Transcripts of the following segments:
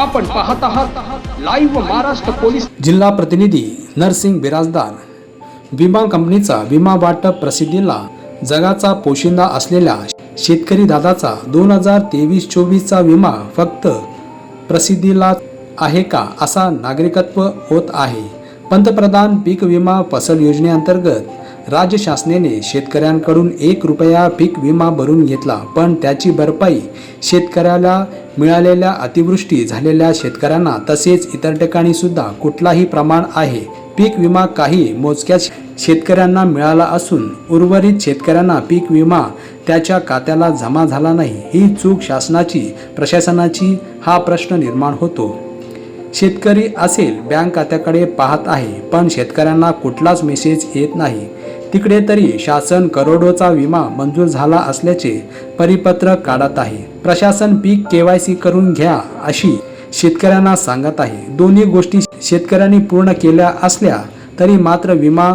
आपण पाहत आहात लाईव्ह महाराष्ट्र पोलीस जिल्हा प्रतिनिधी नरसिंग बिराजदार. विमा कंपनीचा विमा वाटप प्रसिद्धीला जगाचा पोशिंदा असलेल्या शेतकरी दादाचा दोन हजार तेवीस चोवीसचा विमा फक्त प्रसिद्धीला आहे का असा नागरिकत्व होत आहे. पंतप्रधान पीक विमा फसल योजनेअंतर्गत राज्य शासनाने शेतकऱ्यांकडून एक रुपया पीक विमा भरून घेतला पण त्याची भरपाई शेतकऱ्याला मिळालेल्या अतिवृष्टी झालेल्या शेतकऱ्यांना तसेच इतर ठिकाणी सुद्धा कुठलाही प्रमाण आहे. पीक विमा काही मोजक्या शेतकऱ्यांना मिळाला असून उर्वरित शेतकऱ्यांना पीक विमा त्याच्या खात्याला जमा झाला नाही. ही चूक शासनाची प्रशासनाची हा प्रश्न निर्माण होतो. शेतकरी असेल बँक खात्याकडे पाहत आहे पण शेतकऱ्यांना कुठलाच मेसेज येत नाही. तिकडे तरी शासन करोडोचा विमा मंजूर झाला असल्याचे परिपत्रक काढत आहे. प्रशासन पीक केवायसी करून घ्या अशी शेतकऱ्यांना सांगत आहे. दोन्ही गोष्टी शेतकऱ्यांनी पूर्ण केल्या असल्या तरी मात्र विमा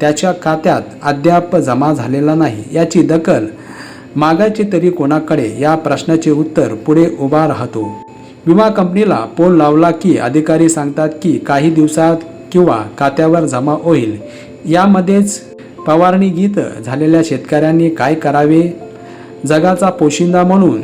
त्याच्या खात्यात अद्याप जमा झालेला नाही. याची दखल मागायची तरी कोणाकडे? या प्रश्नाचे उत्तर पुढे उभा राहतो. विमा कंपनीला फोन लावला की अधिकारी सांगतात की काही दिवसात किंवा खात्यावर जमा होईल. यामध्येच फवारणी गीत झालेल्या शेतकऱ्यांनी काय करावे? जगाचा पोशिंदा म्हणून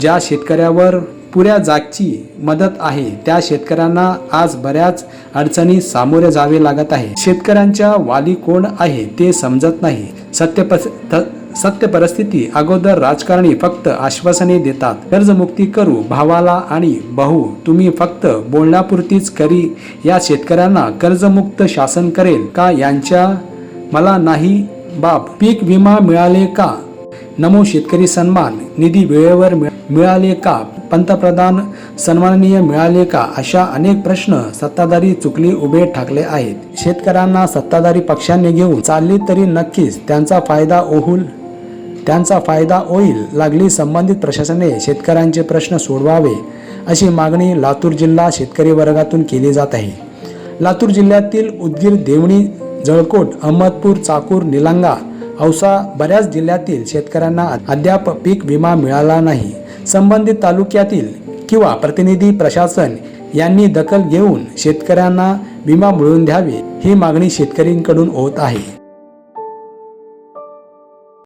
ज्या शेतकऱ्यावर पुऱ्या जागची मदत आहे त्या शेतकऱ्यांना आज बऱ्याच अडचणी सामोरे जावे लागत आहे. शेतकऱ्यांच्या वाली कोण आहे ते समजत नाही. सत्य त- सत्य परिस्थिती अगोदर राजकारणी फक्त आश्वासने देतात. कर्जमुक्ती करू भावाला आणि भाऊ तुम्ही फक्त बोलण्यापुरतीच करी. या शेतकऱ्यांना कर्जमुक्त शासन करेल का? यांच्या मला नाही बाप. पीक विमा मिळाले का? नमो शेतकरी सन्मान निधी वेळेवर मिळाले का? पंतप्रधान सन्माननीय मिळाले का अशा अनेक प्रश्न सत्ताधारी चुकली उभे ठाकले आहेत. शेतकऱ्यांना सत्ताधारी पक्षांनी घेऊन चालली तरी नक्कीच त्यांचा फायदा ओहूल त्यांचा फायदा होईल लागली संबंधित प्रशासनाने शेतकऱ्यांचे प्रश्न सोडवावे अशी मागणी लातूर जिल्हा शेतकरी वर्गातून केली जात आहे. लातूर जिल्ह्यातील उदगीर देवणी जळकोट अहमदपूर चाकूर निलंगा औसा बऱ्याच जिल्ह्यातील शेतकऱ्यांना अद्याप पीक विमा मिळाला नाही. संबंधित तालुक्यातील किंवा प्रतिनिधी प्रशासन यांनी दखल घेऊन शेतकऱ्यांना विमा मिळवून द्यावे ही मागणी शेतकऱ्यांकडून होत आहे.